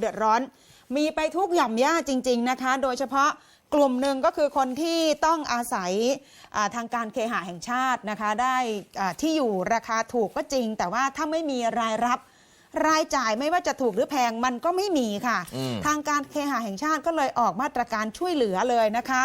เดือดร้อน มีไปทุกหย่อมย่าจริง ๆนะคะ โดยเฉพาะกลุ่มหนึ่งก็คือคนที่ต้องอาศัยอ่าทางการเคหะแห่งชาตินะคะ ได้อ่าที่อยู่ราคาถูกก็จริง แต่ว่าถ้าไม่มีรายรับรายจ่ายไม่ว่าจะถูกหรือแพงมันก็ไม่มีค่ะอืมทางการเคหะแห่งชาติก็เลยออกมาตรการช่วยเหลือเลยนะคะ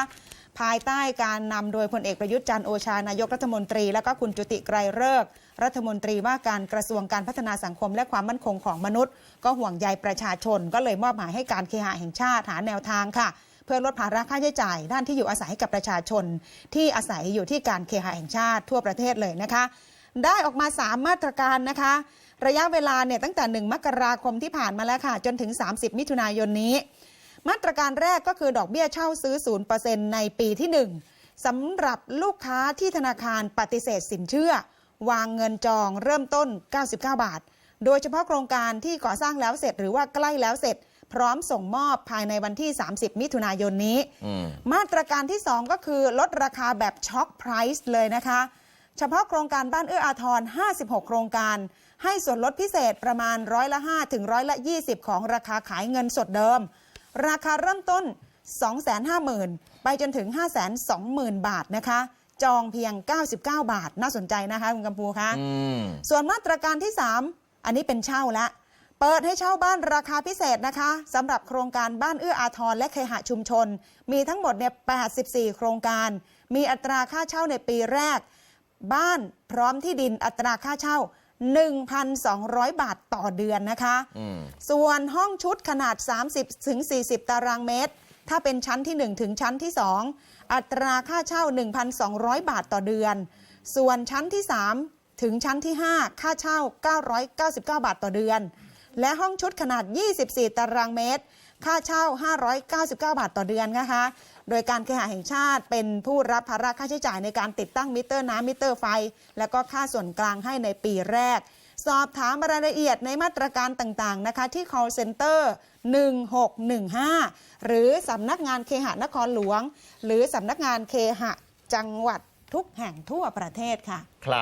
ภายใต้การนำโดยพลเอกประยุทธ์จันโอชานายกรัฐมนตรี แล้วก็คุณจุติไกรเลิกรัฐมนตรีว่าการกระทรวงการพัฒนาสังคมและความมั่นคงของมนุษย์ ก็ห่วงใยประชาชน ก็เลยมอบหมายให้การเคหะแห่งชาติหาแนวทางค่ะ เพื่อลดภาระค่าใช้จ่าย ด้านที่อยู่อาศัยให้กับประชาชน ที่อาศัยอยู่ที่การเคหะแห่งชาติทั่วประเทศเลยนะคะ ได้ออกมา 3 มาตรการนะคะ ระยะเวลาเนี่ยตั้งแต่ 1 มกราคมที่ผ่านมาแล้วค่ะ จนถึง 30 มิถุนายนนี้ มาตรการแรกก็คือดอกเบี้ยเช่าซื้อ 0%ในปีที่ 1สำหรับลูกค้าที่ธนาคารปฏิเสธสินเชื่อ วางเงินจองเริ่มต้น 99 บาท โดยเฉพาะโครงการที่ก่อสร้างแล้วเสร็จหรือว่าใกล้แล้วเสร็จ พร้อมส่งมอบภายในวันที่ 30 มิถุนายนนี้อืมมาตรการที่ 2 ก็คือลดราคาแบบช็อคไพรส์เลยนะคะ เฉพาะโครงการบ้านเอื้ออาทร 56 โครงการให้ส่วนลดพิเศษประมาณร้อยละ5ถึงร้อยละ 20 ของราคาขายเงินสดเดิม ราคาเริ่มต้น 250,000 ไปจนถึง 520,000 บาทนะคะ จองเพียง 99 บาท น่าสนใจนะคะคุณกำพูคะอืมส่วนมาตรการที่ 3 อันนี้เป็นเช่าละ เปิดให้เช่าบ้านราคาพิเศษนะคะสำหรับโครงการบ้านเอื้ออาทรและเคหะชุมชน มีทั้งหมดเนี่ย84 โครงการ มีอัตราค่าเช่าในปีแรก บ้านพร้อมที่ดินอัตราค่าเช่า 1,200 บาทต่อเดือนนะคะอืมส่วนห้องชุดขนาด 30ถึง40 ตารางเมตร ถ้าเป็นชั้นที่ 1 ถึงชั้นที่ 2 อัตราค่าเช่า 1,200 บาทต่อเดือน ส่วนชั้นที่ 3 ถึงชั้นที่ 5 ค่าเช่า 999 บาทต่อเดือน และห้องชุดขนาด 24 ตารางเมตร ค่าเช่า 599 บาทต่อเดือนนะคะ โดยการเคหะแห่งชาติเป็นผู้รับภาระค่าใช้จ่ายในการติดตั้งมิเตอร์น้ำมิเตอร์ไฟ และก็ค่าส่วนกลางให้ในปีแรก สอบถามรายละเอียดในมาตรการต่างๆนะคะที่ call center 1615 หรือสำนักงานเคหะนครหลวง หรือสำนักงานเคหะจังหวัดทุกแห่งทั่วประเทศค่ะ